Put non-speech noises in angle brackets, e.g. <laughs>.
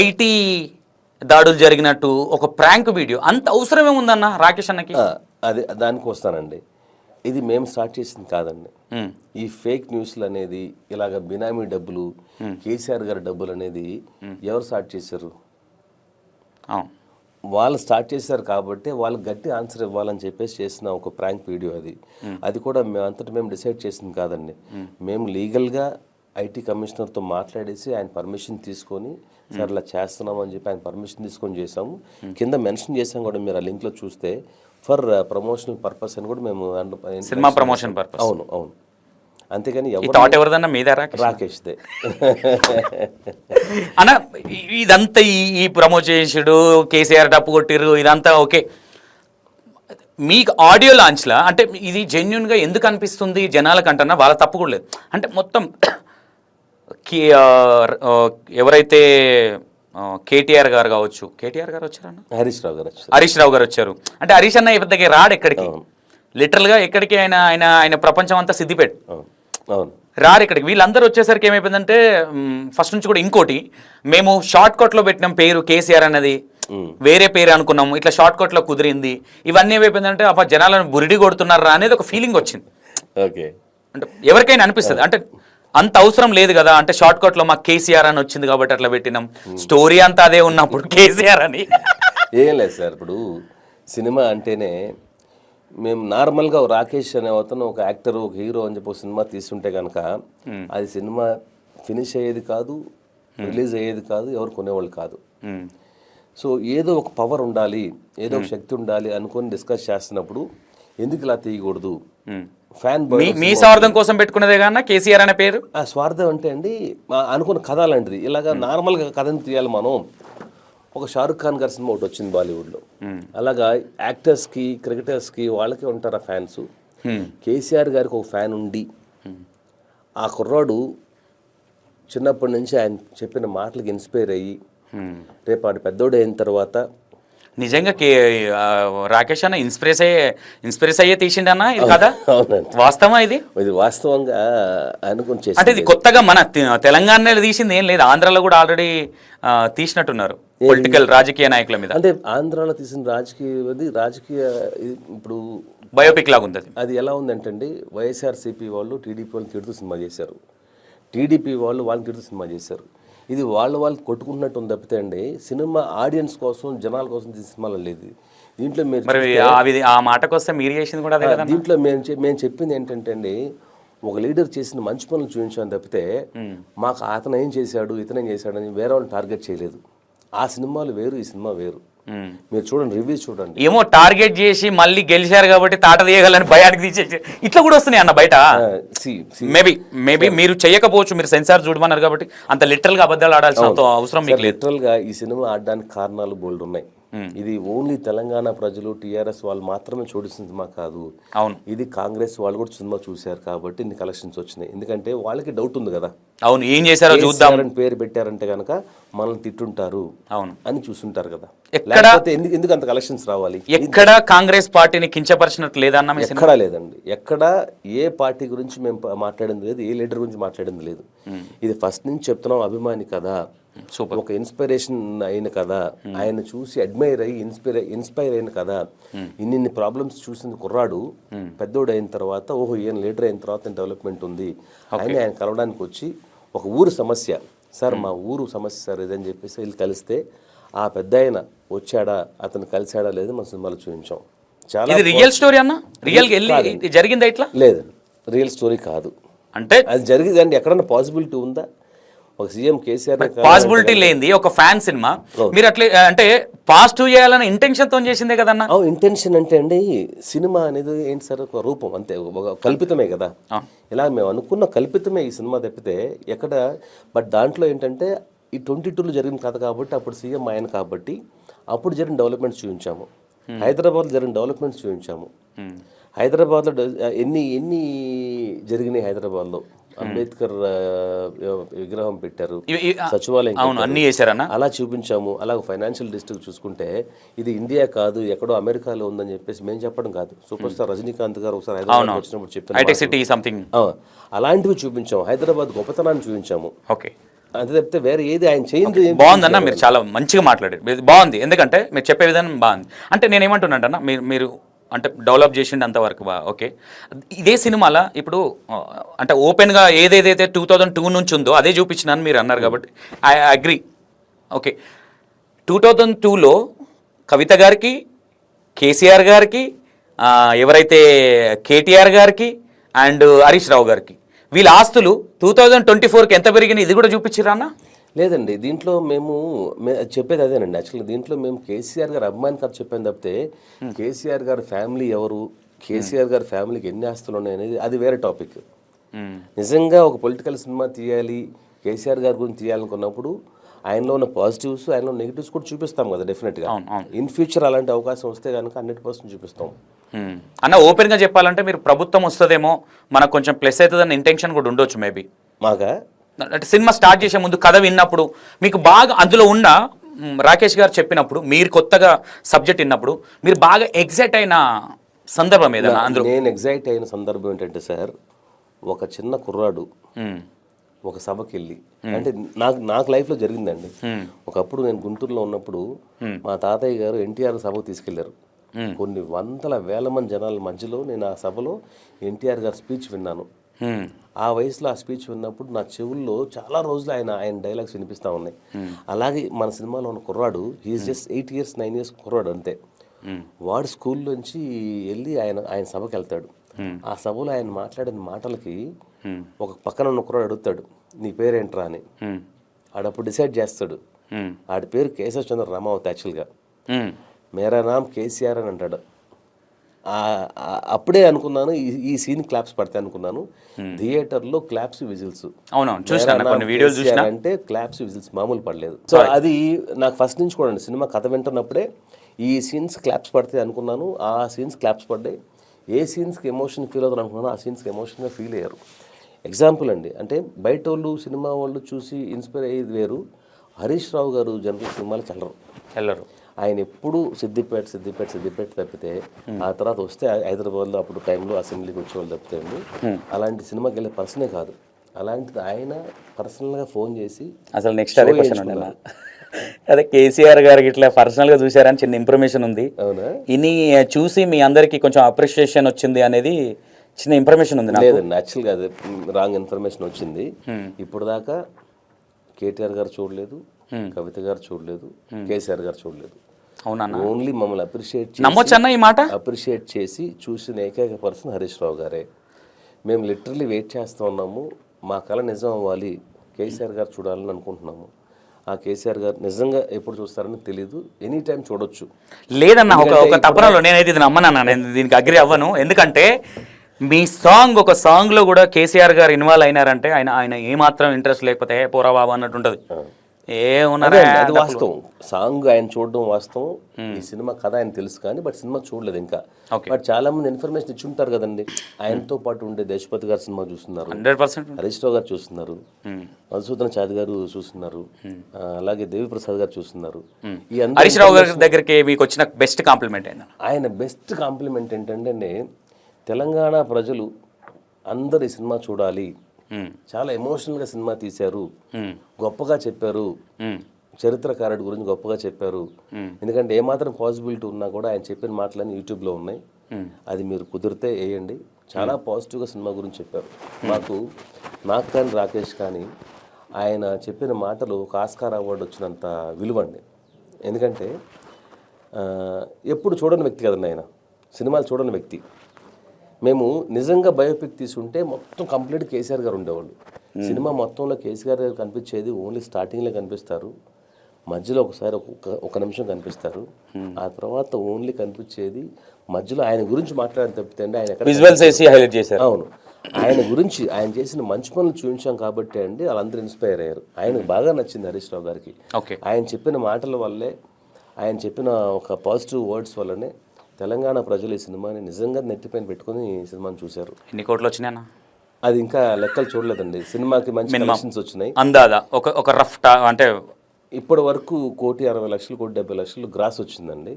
IT దాడులు జరిగినట్టు ఒక ప్రాంక్ వీడియో. అంత అవసరమే ఉందన్న రాకేష్ అన్నకి? అది దానికి వస్తానండి. ఇది మేము స్టార్ట్ చేసింది కాదండి. ఈ ఫేక్ న్యూస్లు అనేది ఇలాగ బినామీ డబ్బులు కేసీఆర్ గారి డబ్బులు అనేది ఎవరు స్టార్ట్ చేశారు? వాళ్ళు స్టార్ట్ చేశారు కాబట్టి వాళ్ళు గట్టి ఆన్సర్ ఇవ్వాలని చెప్పేసి చేసిన ఒక ప్రాంక్ వీడియో అది. అది కూడా మేము అంతటా మేము డిసైడ్ చేసింది కాదండి. మేము లీగల్గా ఐటీ కమిషనర్తో మాట్లాడేసి ఆయన పర్మిషన్ తీసుకొని సార్ ఇలా చేస్తున్నాం అని చెప్పి ఆయన పర్మిషన్ తీసుకొని చేసాము కింద మెన్షన్ చేసాం కూడా మీరు ఆ లింక్లో చూస్తే ఫర్ ప్రమోషనల్ పర్పస్ అని కూడా మేము సినిమా ప్రమోషన్ పర్పస్. అవును అవును. అంతేగాని ఎవరు థాట్ ఎవరిదన్నా మీదా రాకేష్? రాకేష్దే <laughs> అన్న ఇదంతా ఈ ప్రమోట్ చేసుడు కేసీఆర్ డప్పు కొట్టిర్రు ఇదంతా ఓకే. మీకు ఆడియో లాంచ్లా? అంటే ఇది జెన్యున్గా ఎందుకు అనిపిస్తుంది జనాలకు అంటున్నా వాళ్ళ తప్పు కూడా లేదు. అంటే మొత్తం ఎవరైతే కేటీఆర్ గారు కావచ్చు కేటీఆర్ గారు వచ్చారన్న హరీష్ రావు గారు వచ్చారు. హరీష్ రావు గారు వచ్చారు. అంటే హరీష్ అన్న పెద్దగా రాడు ఎక్కడికి? లిటరల్గా ఎక్కడికి ఆయన ఆయన ఆయన ప్రపంచం అంతా అవును. రారు ఇక్కడికి వీళ్ళందరూ వచ్చేసరికి ఏమైపోయిందంటే ఫస్ట్ నుంచి కూడా ఇంకోటి మేము షార్ట్ కట్లో పెట్టినాం పేరు కేసీఆర్ అన్నది. వేరే పేరు అనుకున్నాము. ఇట్లా షార్ట్ కట్లో కుదిరింది. ఇవన్నీ ఏమైపోయిందంటే అప్ప జనాలను బురిడి కొడుతున్నారా అనేది ఒక ఫీలింగ్ వచ్చింది. ఓకే. అంటే ఎవరికైనా అనిపిస్తుంది. అంటే అంత అవసరం లేదు కదా. అంటే షార్ట్ కట్లో మాకు కేసీఆర్ అని వచ్చింది కాబట్టి అట్లా పెట్టినాం. స్టోరీ అంతా అదే ఉన్నప్పుడు కేసీఆర్ అని. ఏం లేదు సార్ ఇప్పుడు సినిమా అంటేనే మేము నార్మల్గా రాకేష్ అనే అతను ఒక యాక్టర్ ఒక హీరో అని చెప్పి సినిమా తీస్తుంటే కనుక అది సినిమా ఫినిష్ అయ్యేది కాదు రిలీజ్ అయ్యేది కాదు ఎవరు కొనేవాళ్ళు కాదు. సో ఏదో ఒక పవర్ ఉండాలి ఏదో ఒక శక్తి ఉండాలి అనుకొని డిస్కస్ చేస్తున్నప్పుడు ఎందుకు ఇలా తీయకూడదు. ఫ్యాన్ మీ స్వార్థం కోసం పెట్టుకున్నదే కన్నా కేసీఆర్ అనే పేరు? ఆ స్వార్థం అంటే అండి మా అనుకున్న కథ అలాంటిది ఇలాగా నార్మల్గా కథను తీయాలి మనం. ఒక షారుఖ్ ఖాన్ గారి సినిమా ఒకటి వచ్చింది బాలీవుడ్లో. అలాగా యాక్టర్స్కి క్రికెటర్స్కి వాళ్ళకి ఉంటారు ఆ ఫ్యాన్స్. కేసీఆర్ గారికి ఒక ఫ్యాన్ ఉండి ఆ కుర్రాడు చిన్నప్పటి నుంచి ఆయన చెప్పిన మాటలకు ఇన్స్పైర్ అయ్యి రేపు ఆడు పెద్దోడు అయిన తర్వాత నిజంగా రాకేష్ అన్న ఇన్స్పిరేస్ అయ్యే ఇన్స్పిరేస్ అయ్యే తీసిండన్న ఇది కదా? వాస్తవా ఇది? ఇది వాస్తవంగా అనుకుని అంటే ఇది కొత్తగా మన తెలంగాణలో తీసింది ఏం లేదు ఆంధ్రాలో కూడా ఆల్రెడీ తీసినట్టున్నారు పొలిటికల్ రాజకీయ నాయకుల మీద. అంటే ఆంధ్రాలో తీసిన రాజకీయ రాజకీయ ఇప్పుడు బయోపిక్ లాగా ఉంది అది ఎలా ఉందంటే అండి వైఎస్ఆర్సీపీ వాళ్ళు టీడీపీ వాళ్ళు తిడుతూ సినిమా చేశారు. టీడీపీ వాళ్ళు వాళ్ళని తిడుతూ సినిమా చేశారు. ఇది వాళ్ళు వాళ్ళు కొట్టుకుంటున్నట్టు ఉంది తప్పితే అండి సినిమా ఆడియన్స్ కోసం జనాల కోసం తీసిన సినిమాలో లేదు. దీంట్లో మీరు ఆ మాటకు వస్తే మీరు చేసింది కూడా దీంట్లో మేము మేము చెప్పింది ఏంటంటే అండి ఒక లీడర్ చేసిన మంచి పనులు చూపించాను తప్పితే మాకు అతను ఏం చేశాడు ఇతను ఏం చేశాడు అని వేరే వాళ్ళని టార్గెట్ చేయలేదు. ఆ సినిమాలు వేరు ఈ సినిమా వేరు. మీరు చూడండి రివ్యూస్ చూడండి. ఏమో టార్గెట్ చేసి మళ్ళీ గెలిచారు కాబట్టి తాట తీయగలని భయానికి తీసేసి ఇట్లా కూడా వస్తున్నాయి అన్న బయట. మేబీ మేబీ మీరు చేయకపోవచ్చు మీరు సెన్సార్ చూడమన్నారు కాబట్టి అంత లిటరల్గా అబద్ధాలు ఆడాల్సిన అవసరం మీకు లిటరల్గా ఈ సినిమా ఆడడానికి కారణాలు బోల్డ్ ఉన్నాయి. ఇది ఓన్లీ తెలంగాణ ప్రజలు టీఆర్ఎస్ వాళ్ళు మాత్రమే చూసిన సినిమా కాదు. అవును. ఇది కాంగ్రెస్ వాళ్ళు కూడా సినిమా చూశారు కాబట్టి ఇన్ని కలెక్షన్స్ వచ్చినాయి. ఎందుకంటే వాళ్ళకి డౌట్ ఉంది కదా. అవును ఏం చేశారో చూద్దాం. పేరు పెట్టారంటే కనుక మనల్ని తిట్టుంటారు అవును. అని చూస్తుంటారు కదా. లేకపోతే ఎందుకు ఎందుకు అంత కలెక్షన్స్ రావాలి? ఎక్కడ కాంగ్రెస్ పార్టీని కించపరిచినట్టు లేదన్న ఎక్కడా లేదండి. ఎక్కడ ఏ పార్టీ గురించి మేము మాట్లాడింది లేదు ఏ లీడర్ గురించి మాట్లాడింది లేదు. ఇది ఫస్ట్ నుంచి చెప్తున్నాం అభిమాని కదా. సూపర్. ఒక ఇన్స్పిరేషన్ అయిన కదా ఆయన చూసి అడ్మైర్ అయ్యి ఇన్స్పైర్ ఇన్స్పైర్ అయిన కదా ఇన్ని ప్రాబ్లమ్స్ చూసిన కుర్రాడు. పెద్దోడు అయిన తర్వాత ఓహో ఈయన లీడర్ అయిన తర్వాత డెవలప్మెంట్ ఉంది. ఆయన ఆయన కలవడానికి వచ్చి ఒక ఊరు సమస్య సార్ మా ఊరు సమస్య సార్ ఇదని చెప్పేసి వీళ్ళు కలిస్తే ఆ పెద్ద ఆయన వచ్చాడా అతను కలిసాడా లేదు మన సినిమాలో చూపించాం. చాలా ఇది రియల్ స్టోరీ అన్న? రియల్ జరిగిందా ఇట్లా? లేదు రియల్ స్టోరీ కాదు. అంటే అది జరిగిందండి. ఎక్కడన్నా పాసిబిలిటీ ఉందా? ఒక సీఎం కేసీఆర్ పాసిబిలిటీ లేనిది ఒక ఫ్యాన్ సినిమా. మీరు అట్లే అంటే పాజిటివ్ చేయాలనే ఇంటెన్షన్తో చేసిందే కదన్న? ఇంటెన్షన్ అంటే అండి సినిమా అనేది ఏంటి సార్ ఒక రూపం అంతే ఒక కల్పితమే కదా. ఇలా మేము అనుకున్న కల్పితమే ఈ సినిమా తప్పితే ఎక్కడ బట్ దాంట్లో ఏంటంటే ఈ ట్వంటీ టూలో జరిగిన కథ కాబట్టి అప్పుడు సీఎం ఆయన కాబట్టి అప్పుడు జరిగిన డెవలప్మెంట్స్ చూపించాము. హైదరాబాద్లో జరిగిన డెవలప్మెంట్స్ చూపించాము. హైదరాబాద్లో ఎన్ని ఎన్ని జరిగినాయి హైదరాబాద్లో? అంబేద్కర్ విగ్రహం పెట్టారు సచివాలయం అవును అన్ని చేశారన్న అలా చూపించాము. అలా ఫైనాన్షియల్ డిస్ట్రిక్ట్ చూసుకుంటే ఇది ఇండియా కాదు ఎక్కడో అమెరికాలో ఉందని చెప్పేసి మేము చెప్పడం కాదు. సూపర్ స్టార్ రజనీకాంత్ గారు ఒకసారి హైదరాబాద్ వచ్చినప్పుడు చెప్తాను అలాంటివి చూపించాము. హైదరాబాద్ గొప్పతనాన్ని చూపించాము. ఓకే. అంతే తప్పితే వేరే ఏది ఆయన చేయింది ఏం బాగుందన్న మీరు చాలా మంచిగా మాట్లాడారు. బాగుంది. ఎందుకంటే మీరు చెప్పే విధానం బాగుంది. అంటే నేను ఏమంటున్నాను మీరు మీరు అంటే డెవలప్ చేసిండు అంతవరకు బా ఓకే. ఇదే సినిమాలో? ఇప్పుడు అంటే ఓపెన్గా ఏదేదైతే టూ థౌజండ్ టూ నుంచి ఉందో అదే చూపించినాను మీరు అన్నారు కాబట్టి. I agree. Okay. Two thousand టూలో కవిత గారికి కేసీఆర్ గారికి ఎవరైతే కేటీఆర్ గారికి అండ్ హరీష్ రావు గారికి వీళ్ళ ఆస్తులు టూ థౌజండ్ ట్వంటీ ఫోర్కి ఎంత పెరిగినాయి? ఇది కూడా చూపించిరా అన్న? లేదండి దీంట్లో మేము చెప్పేది అదేనండి. యాక్చువల్గా దీంట్లో మేము కేసీఆర్ గారు అభిమాని కథ చెప్పాను తప్పితే కేసీఆర్ గారి ఫ్యామిలీ ఎవరు? కేసీఆర్ గారి ఫ్యామిలీకి ఎన్ని ఆస్తులు ఉన్నాయి అనేది అది వేరే టాపిక్. నిజంగా ఒక పొలిటికల్ సినిమా తీయాలి కేసీఆర్ గారి గురించి తీయాలనుకున్నప్పుడు ఆయనలో ఉన్న పాజిటివ్స్ ఆయనలో నెగిటివ్స్ కూడా చూపిస్తాం కదా డెఫినెట్గా. ఇన్ ఫ్యూచర్ అలాంటి అవకాశం వస్తే కనుక హండ్రెడ్ పర్సెంట్ చూపిస్తాం. అన్న ఓపెన్గా చెప్పాలంటే మీరు ప్రభుత్వం వస్తుందేమో మనకు కొంచెం ప్లస్ అవుతుందని ఇంటెన్షన్ కూడా ఉండొచ్చు మేబీ. మాగా అంటే సినిమా స్టార్ట్ చేసే ముందు కథ విన్నప్పుడు మీకు బాగా అందులో ఉన్న రాకేష్ గారు చెప్పినప్పుడు మీరు కొత్తగా సబ్జెక్ట్ విన్నప్పుడు మీరు బాగా ఎగ్జైట్ అయిన సందర్భం ఏదన్నా అందులో? నేను ఎగ్జైట్ అయిన సందర్భం ఏంటంటే సార్ ఒక చిన్న కుర్రాడు. ఒక సభకి వెళ్ళి అంటే నాకు నాకు లైఫ్లో జరిగిందండి. ఒకప్పుడు నేను గుంటూరులో ఉన్నప్పుడు మా. తాతయ్య గారు ఎన్టీఆర్ సభకు తీసుకెళ్ళారు. కొన్ని వందల వేల మంది జనాల మధ్యలో నేను ఆ సభలో ఎన్టీఆర్ గారి స్పీచ్ విన్నాను. ఆ వయసులో ఆ స్పీచ్ విన్నప్పుడు నా చెవుల్లో చాలా రోజులు ఆయన ఆయన డైలాగ్స్ వినిపిస్తూ ఉన్నాయి. అలాగే మన సినిమాలో ఉన్న కుర్రాడు he's just eight years nine years కుర్రాడు అంతే. వాడు స్కూల్లోంచి వెళ్ళి ఆయన ఆయన సభకి వెళ్తాడు. ఆ సభలో ఆయన మాట్లాడిన మాటలకి ఒక పక్కన ఉన్న కుర్రాడు అడుగుతాడు నీ పేరేంట్రా? అని. ఆడప్పుడు డిసైడ్ చేస్తాడు. ఆడి పేరు కేశవ చంద్ర రామావతి యాక్చువల్గా. మేరా నామ్ కేసీఆర్ అని అంటాడు. అప్పుడే అనుకున్నాను ఈ- ఈ సీన్ క్లాప్స్ పడతాయి అనుకున్నాను. థియేటర్లో క్లాప్స్ విజిల్స్. అవునవును అంటే క్లాప్స్ విజిల్స్ మామూలు పడలేదు. సో అది నాకు ఫస్ట్ నుంచి కూడా సినిమా కథ వింటున్నప్పుడే ఈ సీన్స్ క్లాప్స్ పడతాయి అనుకున్నాను ఆ సీన్స్ క్లాప్స్ పడ్డాయి. ఏ సీన్స్కి ఎమోషన్ ఫీల్ అవుతాను అనుకున్నాను ఆ సీన్స్కి ఎమోషన్గా ఫీల్ అయ్యారు. ఎగ్జాంపుల్ అండి అంటే బయట వాళ్ళు సినిమా వాళ్ళు చూసి ఇన్స్పైర్ అయ్యేది వేరు. హరీష్ రావు గారు జనరల్ సినిమాలకు వెళ్ళరు. వెళ్ళరు. ఆయన ఎప్పుడు సిద్దిపేట సిద్దిపేట సిద్దిపేట తప్పితే ఆ తర్వాత వస్తే హైదరాబాద్లో అప్పుడు టైంలో అసెంబ్లీకి వచ్చేవాళ్ళు తప్పితే అండి. అలాంటి సినిమాకి వెళ్ళే పర్సనే కాదు. అలాంటిది ఆయన పర్సనల్గా ఫోన్ చేసి అసలు నెక్స్ట్ అదే క్వశ్చన్. అదే కేసీఆర్ గారికి ఇట్లా పర్సనల్గా చూసారని చిన్న ఇన్ఫర్మేషన్ ఉంది. అవునా? ఇని చూసి మీ అందరికి కొంచెం అప్రిషియేషన్ వచ్చింది అనేది చిన్న ఇన్ఫర్మేషన్ ఉంది లేదండి యాక్చువల్గా అది రాంగ్ ఇన్ఫర్మేషన్ వచ్చింది. ఇప్పుడు దాకా కేటీఆర్ గారు చూడలేదు కవిత గారు చూడలేదు కేసీఆర్ గారు చూడలేదు. అవునా ఓన్లీ మమ్మల్ని అప్రిషియేట్ నమ్మొచ్చన్న ఈ మాట? అప్రిషియేట్ చేసి చూసిన ఏకైక పర్సన్ హరీష్ రావు గారే. మేము లిటరలీ వెయిట్ చేస్తూ ఉన్నాము. మా కళ నిజం అవ్వాలి. కేసీఆర్ గారు చూడాలని అనుకుంటున్నాము. ఆ కేసీఆర్ గారు నిజంగా ఎప్పుడు చూస్తారని తెలియదు ఎనీ టైం చూడొచ్చు. లేదన్న ఒక ఒక తపనలో నేనైతే ఇది నమ్మనన్నా. నేను దీనికి అగ్రి అవ్వను. ఎందుకంటే మీ సాంగ్ ఒక సాంగ్లో కూడా కేసీఆర్ గారు ఇన్వాల్వ్ అయినారంటే ఆయన ఆయన ఏమాత్రం ఇంట్రెస్ట్ లేకపోతే పోరా బాబు అన్నట్టు ఉంటుంది. ఏ అదే ఉన్నారా అండి, అది వాస్తవం. సాంగ్ ఆయన చూడడం వాస్తవం. ఈ సినిమా కథ ఆయన తెలుసు కానీ బట్ సినిమా చూడలేదు ఇంకా. బట్ చాలా మంది ఇన్ఫర్మేషన్ ఇచ్చి ఉంటారు కదండి. ఆయనతో పాటు ఉండే దేశపతి గారి సినిమా చూస్తున్నారు. Hundred percent. హరీష్ రావు గారు చూస్తున్నారు. మధుసూదన చాద్ గారు చూస్తున్నారు. అలాగే దేవిప్రసాద్ గారు చూస్తున్నారు. ఈ అందరి హరీష్ రావు గారి దగ్గరికి మీకు వచ్చిన బెస్ట్ కాంప్లిమెంట్ ఆయన బెస్ట్ కాంప్లిమెంట్ ఏంటంటే తెలంగాణ ప్రజలు అందరు ఈ సినిమా చూడాలి. చాలా ఎమోషనల్గా సినిమా తీశారు. గొప్పగా చెప్పారు. చరిత్రకారుడి గురించి గొప్పగా చెప్పారు. ఎందుకంటే ఏమాత్రం పాసిబిలిటీ ఉన్నా కూడా ఆయన చెప్పిన మాటలన్నీ యూట్యూబ్లో ఉన్నాయి. అది మీరు కుదిరితే వేయండి. చాలా పాజిటివ్గా సినిమా గురించి చెప్పారు. మాకు నాకు కానీ రాకేష్ కానీ ఆయన చెప్పిన మాటలు ఒక ఆస్కార్ అవార్డు వచ్చినంత విలువండి. ఎందుకంటే ఎప్పుడు చూడని వ్యక్తి కదండి ఆయన. సినిమాలు చూడని వ్యక్తి. మేము నిజంగా బయోపిక్ తీసుకుంటే మొత్తం కంప్లీట్ కేసీఆర్ గారు ఉండేవాళ్ళు. సినిమా మొత్తంలో కేసీఆర్ గారు కనిపించేది ఓన్లీ స్టార్టింగ్లో కనిపిస్తారు. మధ్యలో ఒకసారి ఒక నిమిషం కనిపిస్తారు. ఆ తర్వాత ఓన్లీ కనిపించేది మధ్యలో ఆయన గురించి మాట్లాడి తప్పితే అండి ఆయన ఎక్కడ విజువల్స్ వేసి హైలైట్ చేశారు. అవును. ఆయన గురించి ఆయన చేసిన మంచి పనులు చూపించాం కాబట్టి అండి వాళ్ళందరూ ఇన్స్పైర్ అయ్యారు. ఆయనకు బాగా నచ్చింది హరీష్ రావు గారికి. ఓకే ఆయన చెప్పిన మాటల వల్లే ఆయన చెప్పిన ఒక పాజిటివ్ వర్డ్స్ వల్లనే తెలంగాణ ప్రజలు ఈ సినిమాని నిజంగా నెత్తిపైన పెట్టుకొని ఈ సినిమాని చూశారు. ఎన్ని కోట్లు వచ్చినాయన్న? అది ఇంకా లెక్కలు చూడలేదండి. సినిమాకి మంచి కలెక్షన్స్ వచ్చినాయి. అందాదా ఒక ఒక రఫ్ అంటే ఇప్పటి వరకు కోటి అరవై లక్షలు కోటి డెబ్బై లక్షలు గ్రాస్ వచ్చిందండి.